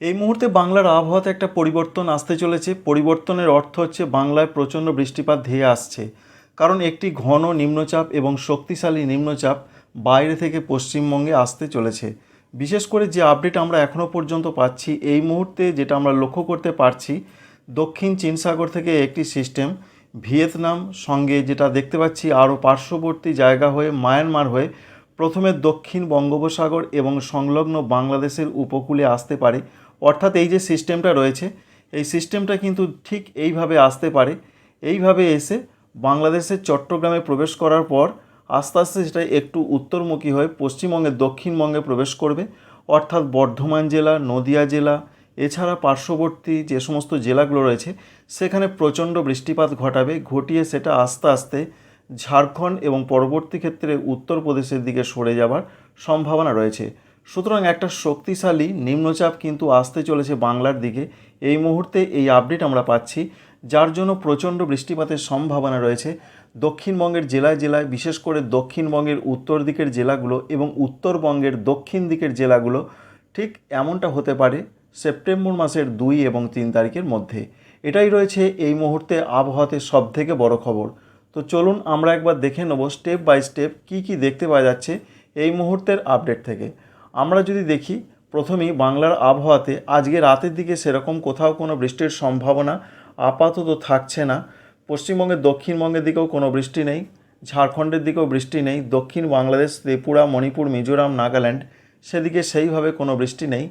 এই মুহূর্তে বাংলার আবহাওয়াতে একটা পরিবর্তন আসতে চলেছে। পরিবর্তনের অর্থ হচ্ছে বাংলায় প্রচণ্ড বৃষ্টিপাত ধেয়ে আসছে। কারণ একটি ঘন নিম্নচাপ এবং শক্তিশালী নিম্নচাপ বাইরে থেকে পশ্চিমবঙ্গে আসতে চলেছে। বিশেষ করে যে আপডেট আমরা এখনও পর্যন্ত পাচ্ছি, এই মুহূর্তে যেটা আমরা লক্ষ্য করতে পারছি, দক্ষিণ চীন সাগর থেকে একটি সিস্টেম ভিয়েতনাম সঙ্গে যেটা দেখতে পাচ্ছি, আরও পার্শ্ববর্তী জায়গা হয়ে, মায়ানমার হয়ে প্রথমে দক্ষিণ বঙ্গোপসাগর এবং সংলগ্ন বাংলাদেশের উপকূলে আসতে পারে। অর্থাৎ এই যে সিস্টেমটা রয়েছে, এই সিস্টেমটা কিন্তু ঠিক এইভাবে আসতে পারে। এইভাবে এসে বাংলাদেশের চট্টগ্রামে প্রবেশ করার পর আস্তে আস্তে সেটা একটু উত্তরমুখী হয়ে পশ্চিমবঙ্গের দক্ষিণবঙ্গে প্রবেশ করবে। অর্থাৎ বর্ধমান জেলা, নদিয়া জেলা, এছাড়া পার্শ্ববর্তী যে সমস্ত জেলাগুলো রয়েছে, সেখানে প্রচণ্ড বৃষ্টিপাত ঘটাবে। ঘটিয়ে সেটা আস্তে আস্তে ঝাড়খণ্ড এবং পরবর্তী ক্ষেত্রে উত্তরপ্রদেশের দিকে সরে যাবার সম্ভাবনা রয়েছে। সুতরাং একটা শক্তিশালী নিম্নচাপ কিন্তু আসতে চলেছে বাংলার দিকে। এই মুহূর্তে এই আপডেট আমরা পাচ্ছি, যার জন্য প্রচণ্ড বৃষ্টিপাতের সম্ভাবনা রয়েছে। দক্ষিণবঙ্গের জেলায় জেলায়, বিশেষ করে দক্ষিণবঙ্গের উত্তর দিকের জেলাগুলো এবং উত্তরবঙ্গের দক্ষিণ দিকের জেলাগুলো, ঠিক এমনটা হতে পারে সেপ্টেম্বর মাসের দুই এবং তিন তারিখের মধ্যে। এটাই রয়েছে এই মুহূর্তে আবহাওয়াতে সবথেকে বড় খবর। তো চলুন আমরা একবার দেখে নেব স্টেপ বাই স্টেপ কি কি দেখতে পাওয়া যাচ্ছে এই মুহূর্তের আপডেট থেকে। আমরা যদি দেখি, প্রথমেই বাংলার আবহাওয়াতে আজকে রাতের দিকে সেরকম কোথাও কোনো বৃষ্টির সম্ভাবনা আপাতত থাকছে না। পশ্চিমবঙ্গের দক্ষিণবঙ্গের দিকেও কোনো বৃষ্টি নেই, ঝাড়খণ্ডের দিকেও বৃষ্টি নেই, দক্ষিণ বাংলাদেশ, ত্রিপুরা, মণিপুর, মিজোরাম, নাগাল্যান্ড সেদিকে সেইভাবে কোনো বৃষ্টি নেই।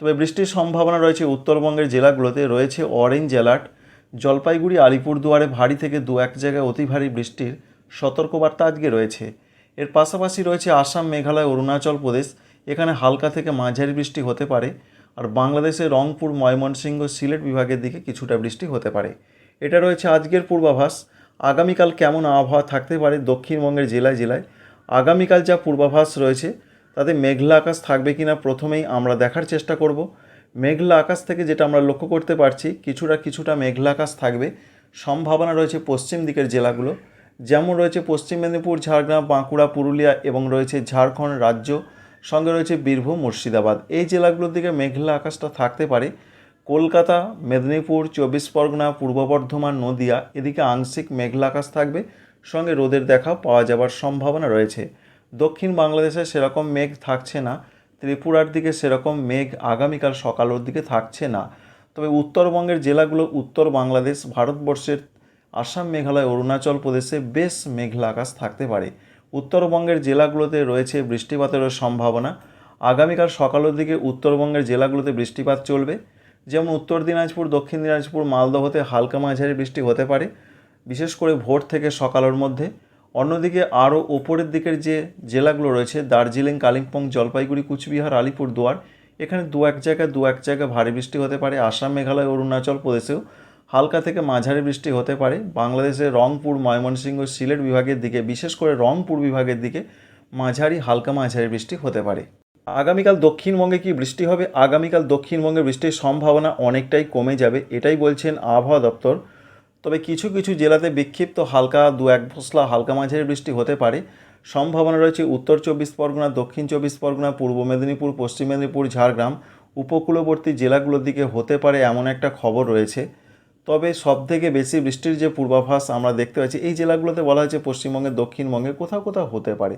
তবে বৃষ্টির সম্ভাবনা রয়েছে উত্তরবঙ্গের জেলাগুলোতে, রয়েছে অরেঞ্জ অ্যালার্ট জলপাইগুড়ি আলিপুরদুয়ারে ভারী থেকে দু এক জায়গায় অতি ভারী বৃষ্টির সতর্কবার্তা আজকে রয়েছে। এর পাশাপাশি রয়েছে আসাম, মেঘালয়, অরুণাচল প্রদেশ। এখানে হালকা থেকে মাঝারি বৃষ্টি হতে পারে। আর বাংলাদেশের রংপুর, ময়মনসিংহ, সিলেট বিভাগের দিকে কিছুটা বৃষ্টি হতে পারে। এটা রয়েছে আজকের পূর্বাভাস। আগামীকাল কেমন আবহাওয়া থাকতে পারে দক্ষিণবঙ্গের জেলায় জেলায়? আগামীকাল যা পূর্বাভাস রয়েছে, তাতে মেঘলা আকাশ থাকবে কিনা প্রথমেই আমরা দেখার চেষ্টা করব। মেঘলা আকাশ থেকে যেটা আমরা লক্ষ্য করতে পারছি, কিছুটা কিছুটা মেঘলা আকাশ থাকবে। সম্ভাবনা রয়েছে পশ্চিম দিকের জেলাগুলো। যেমন রয়েছে পশ্চিম মেদিনীপুর, ঝাড়গ্রাম, বাঁকুড়া, পুরুলিয়া এবং রয়েছে ঝাড়খণ্ড রাজ্য। সঙ্গে রয়েছে বীরভূম, মুর্শিদাবাদ। এই জেলাগুলোর দিকে মেঘলা আকাশটা থাকতে পারে। কলকাতা, মেদিনীপুর, চব্বিশ পরগনা, পূর্ব বর্ধমান, নদিয়া, এদিকে আংশিক মেঘলা আকাশ থাকবে। সঙ্গে রোদের দেখা পাওয়া যাবার সম্ভাবনা রয়েছে। দক্ষিণ বাংলাদেশে সেরকম মেঘ থাকছে না। ত্রিপুরার দিকে সেরকম মেঘ আগামীকাল সকালের দিকে থাকছে না। তবে উত্তরবঙ্গের জেলাগুলো উত্তর বাংলাদেশ, ভারতবর্ষের আসাম, মেঘালয়, অরুণাচল প্রদেশে বেশ মেঘলা আকাশ থাকতে পারে। উত্তরবঙ্গের জেলাগুলোতে রয়েছে বৃষ্টিপাতেরও সম্ভাবনা। আগামীকাল সকালের দিকে উত্তরবঙ্গের জেলাগুলোতে বৃষ্টিপাত চলবে। যেমন উত্তর দিনাজপুর, দক্ষিণ দিনাজপুর, মালদহতে হালকা মাঝারি বৃষ্টি হতে পারে। বিশেষ করে ভোর থেকে সকালের মধ্যে। অন্যদিকে আরও ওপরের দিকের যে জেলাগুলো রয়েছে, দার্জিলিং, কালিম্পং, জলপাইগুড়ি, কুচবিহার আলিপুরদুয়ার এখানে দু এক জায়গায় দু এক জায়গায় ভারী বৃষ্টি হতে পারে। আসাম, মেঘালয়, অরুণাচল প্রদেশেও হালকা থেকে মাঝারি বৃষ্টি হতে পারে। বাংলাদেশের রংপুর, ময়মনসিংহ, সিলেট বিভাগের দিকে, বিশেষ করে রংপুর বিভাগের দিকে মাঝারি, হালকা মাঝারি বৃষ্টি হতে পারে। আগামীকাল দক্ষিণবঙ্গে কি বৃষ্টি হবে? আগামীকাল দক্ষিণবঙ্গে বৃষ্টির সম্ভাবনা অনেকটাই কমে যাবে, এটাই বলছেন আবহাওয়া দপ্তর। তবে কিছু কিছু জেলাতে বিক্ষিপ্ত হালকা দু এক ফসলা হালকা মাঝারি বৃষ্টি হতে পারে। সম্ভাবনা রয়েছে উত্তর চব্বিশ পরগনা, দক্ষিণ চব্বিশ পরগনা, পূর্ব মেদিনীপুর, পশ্চিম মেদিনীপুর, ঝাড়গ্রাম, উপকূলবর্তী জেলাগুলোর দিকে হতে পারে এমন একটা খবর রয়েছে। তবে সবথেকে বেশি বৃষ্টির যে পূর্বাভাস আমরা দেখতে পাচ্ছি, এই জেলাগুলোতে বলা হয়েছে পশ্চিমবঙ্গের দক্ষিণবঙ্গে কোথাও কোথাও হতে পারে।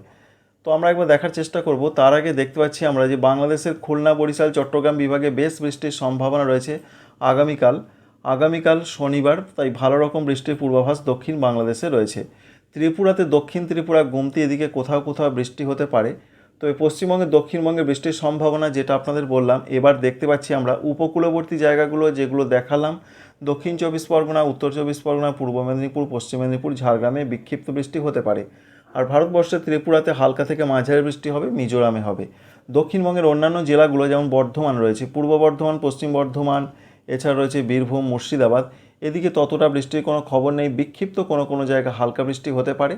তো আমরা একবার দেখার চেষ্টা করব। তার আগে দেখতে পাচ্ছি আমরা যে বাংলাদেশের খুলনা, বরিশাল, চট্টগ্রাম বিভাগে বেশ বৃষ্টির সম্ভাবনা রয়েছে আগামীকাল। আগামীকাল শনিবার তাই ভালো রকম বৃষ্টির পূর্বাভাস দক্ষিণ বাংলাদেশে রয়েছে। ত্রিপুরাতে দক্ষিণ ত্রিপুরা গুমতি এদিকে কোথাও কোথাও বৃষ্টি হতে পারে। তবে পশ্চিমবঙ্গে, দক্ষিণবঙ্গে বৃষ্টির সম্ভাবনা যেটা আপনাদের বললাম, এবার দেখতে পাচ্ছি আমরা উপকূলবর্তী জায়গাগুলো যেগুলো দেখালাম, দক্ষিণ চব্বিশ পরগনা, উত্তর চব্বিশ পরগনা, পূর্ব মেদিনীপুর, পশ্চিম মেদিনীপুর, ঝাড়গ্রামে বিক্ষিপ্ত বৃষ্টি হতে পারে। আর ভারতবর্ষের ত্রিপুরাতে হালকা থেকে মাঝারি বৃষ্টি হবে, মিজোরামে হবে। দক্ষিণবঙ্গের অন্যান্য জেলাগুলো যেমন বর্ধমান রয়েছে, পূর্ব বর্ধমান, পশ্চিম বর্ধমান এছাড়া রয়েছে বীরভূম, মুর্শিদাবাদ। এদিকে ততটা বৃষ্টির কোনো খবর নেই। বিক্ষিপ্ত কোনো কোনো জায়গায় হালকা বৃষ্টি হতে পারে।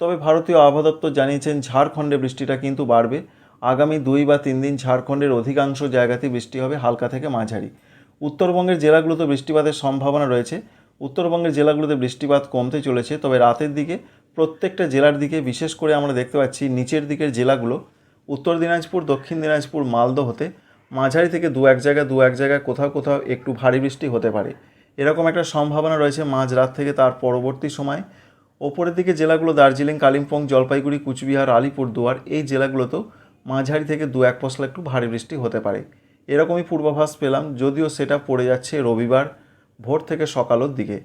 তবে ভারতীয় আবহাওয়া দপ্তর জানিয়েছেন, ঝাড়খণ্ডে বৃষ্টিটা কিন্তু বাড়বে। আগামী দুই বা তিন দিন ঝাড়খণ্ডের অধিকাংশ জায়গাতেই বৃষ্টি হবে হালকা থেকে মাঝারি। উত্তরবঙ্গের জেলাগুলোতে বৃষ্টিপাতের সম্ভাবনা রয়েছে। উত্তরবঙ্গের জেলাগুলোতে বৃষ্টিপাত কমতে চলেছে। তবে রাতের দিকে প্রত্যেকটা জেলার দিকে, বিশেষ করে আমরা দেখতে পাচ্ছি, নিচের দিকের জেলাগুলো, উত্তর দিনাজপুর, দক্ষিণ দিনাজপুর, মালদহ হতে মাঝারি থেকে দু এক জায়গায়, দু এক জায়গায়, কোথাও কোথাও একটু ভারী বৃষ্টি হতে পারে। এরকম একটা সম্ভাবনা রয়েছে মাঝরাত থেকে তার পরবর্তী সময়। ওপরের দিকে জেলাগুলো দার্জিলিং, কালিম্পং, জলপাইগুড়ি, কুচবিহার, আলিপুরদুয়ার, এই জেলাগুলোতেও মাঝারি থেকে দু এক পশলা একটু ভারী বৃষ্টি হতে পারে। এরকমই পূর্বাভাস পেলাম, যদিও সেটা পড়ে যাচ্ছে রবিবার ভোর থেকে সকালের দিকে।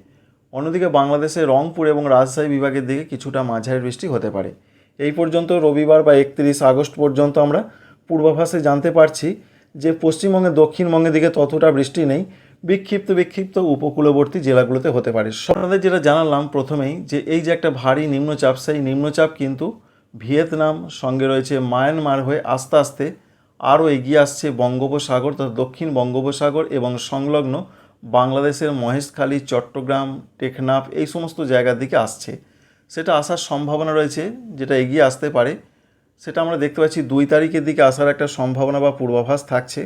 অন্যদিকে বাংলাদেশের রংপুর এবং রাজশাহী বিভাগের দিকে কিছুটা মাঝারি বৃষ্টি হতে পারে। এই পর্যন্ত রবিবার বা একত্রিশ আগস্ট পর্যন্ত আমরা পূর্বাভাসে জানতে পারছি যে পশ্চিমবঙ্গের দক্ষিণবঙ্গের দিকে ততটা বৃষ্টি নেই, বিক্ষিপ্ত বিক্ষিপ্ত উপকূলবর্তী জেলাগুলোতে হতে পারে। আপনাদের যেটা জানালাম প্রথমেই, যে এই যে একটা ভারী নিম্নচাপ, সেই নিম্নচাপ কিন্তু ভিয়েতনাম সঙ্গে রয়েছে মায়ানমার হয়ে আস্তে আস্তে আরও এগিয়ে আসছে বঙ্গোপসাগর তথা দক্ষিণ বঙ্গোপসাগর এবং সংলগ্ন বাংলাদেশের মহেশখালী, চট্টগ্রাম, টেকনাফ এই সমস্ত জায়গার দিকে আসছে। সেটা আসার সম্ভাবনা রয়েছে, যেটা এগিয়ে আসতে পারে। সেটা আমরা দেখতে পাচ্ছি দুই তারিখের দিকে আসার একটা সম্ভাবনা বা পূর্বাভাস থাকছে।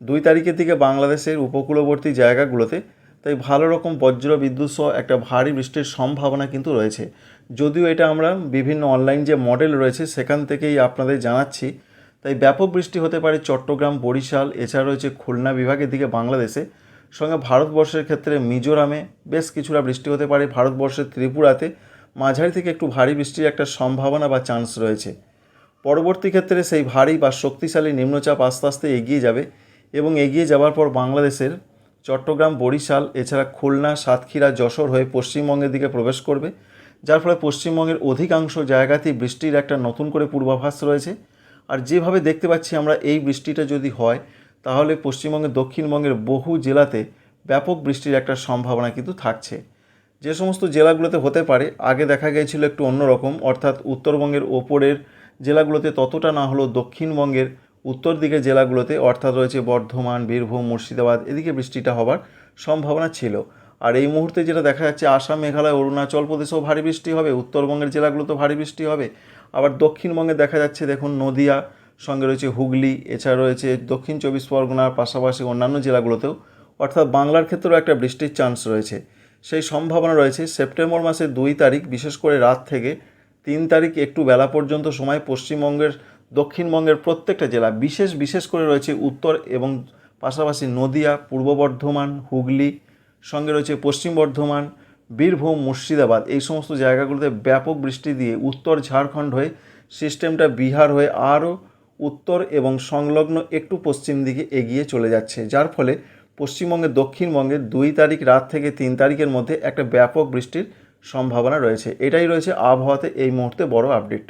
দুই তারিখের দিকে বাংলাদেশের উপকূলবর্তী জায়গাগুলোতে তাই ভালো রকম বজ্র বিদ্যুৎ সহ একটা ভারী বৃষ্টির সম্ভাবনা কিন্তু রয়েছে। যদিও এটা আমরা বিভিন্ন অনলাইন যে মডেল রয়েছে সেখান থেকেই আপনাদের জানাচ্ছি। তাই ব্যাপক বৃষ্টি হতে পারে চট্টগ্রাম, বরিশাল, এছাড়া রয়েছে খুলনা বিভাগের দিকে বাংলাদেশে। সঙ্গে ভারতবর্ষের ক্ষেত্রে মিজোরামে বেশ কিছুটা বৃষ্টি হতে পারে। ভারতবর্ষের ত্রিপুরাতে মাঝারি থেকে একটু ভারী বৃষ্টির একটা সম্ভাবনা বা চান্স রয়েছে। পরবর্তী ক্ষেত্রে সেই ভারী বা শক্তিশালী নিম্নচাপ আস্তে আস্তে এগিয়ে যাবে এবং এগিয়ে যাওয়ার পর বাংলাদেশের চট্টগ্রাম, বরিশাল, এছাড়া খুলনা, সাতক্ষীরা, যশোর হয়ে পশ্চিমবঙ্গের দিকে প্রবেশ করবে। যার ফলে পশ্চিমবঙ্গের অধিকাংশ জায়গাতেই বৃষ্টির একটা নতুন করে পূর্বাভাস রয়েছে। আর যেভাবে দেখতে পাচ্ছি আমরা এই বৃষ্টিটা যদি হয়, তাহলে পশ্চিমবঙ্গের, দক্ষিণবঙ্গের বহু জেলাতে ব্যাপক বৃষ্টির একটা সম্ভাবনা কিন্তু থাকছে। যে সমস্ত জেলাগুলোতে হতে পারে, আগে দেখা গিয়েছিল একটু অন্যরকম, অর্থাৎ উত্তরবঙ্গের ওপরের জেলাগুলোতে ততটা না হলেও দক্ষিণবঙ্গের উত্তর দিকের জেলাগুলোতে, অর্থাৎ রয়েছে বর্ধমান, বীরভূম, মুর্শিদাবাদ, এদিকে বৃষ্টিটা হবার সম্ভাবনা ছিল। আর এই মুহূর্তে যেটা দেখা যাচ্ছে, আসাম, মেঘালয়, অরুণাচল প্রদেশেও ভারী বৃষ্টি হবে, উত্তরবঙ্গের জেলাগুলোতেও ভারী বৃষ্টি হবে। আবার দক্ষিণবঙ্গে দেখা যাচ্ছে, দেখুন, নদিয়া, সঙ্গে রয়েছে হুগলি, এছাড়া রয়েছে দক্ষিণ চব্বিশ পরগনার পাশাপাশি অন্যান্য জেলাগুলোতেও, অর্থাৎ বাংলার ক্ষেত্রেও একটা বৃষ্টির চান্স রয়েছে। সেই সম্ভাবনা রয়েছে, সেপ্টেম্বর মাসের দুই তারিখ, বিশেষ করে রাত থেকে তিন তারিখ একটু বেলা পর্যন্ত সময় পশ্চিমবঙ্গের, দক্ষিণবঙ্গের প্রত্যেকটা জেলা, বিশেষ বিশেষ করে রয়েছে উত্তর এবং পাশাপাশি নদিয়া, পূর্ব বর্ধমান, হুগলি, সঙ্গে রয়েছে পশ্চিম বর্ধমান, বীরভূম, মুর্শিদাবাদ, এই সমস্ত জায়গাগুলোতে ব্যাপক বৃষ্টি দিয়ে উত্তর ঝাড়খণ্ড হয়ে সিস্টেমটা বিহার হয়ে আরও উত্তর এবং সংলগ্ন একটু পশ্চিম দিকে এগিয়ে চলে যাচ্ছে, যার ফলে পশ্চিমবঙ্গের দক্ষিণবঙ্গে দুই তারিখ রাত থেকে তিন তারিখের মধ্যে একটা ব্যাপক বৃষ্টির সম্ভাবনা রয়েছে। এটাই রয়েছে আবহাওয়াতে এই মুহূর্তে বড় আপডেট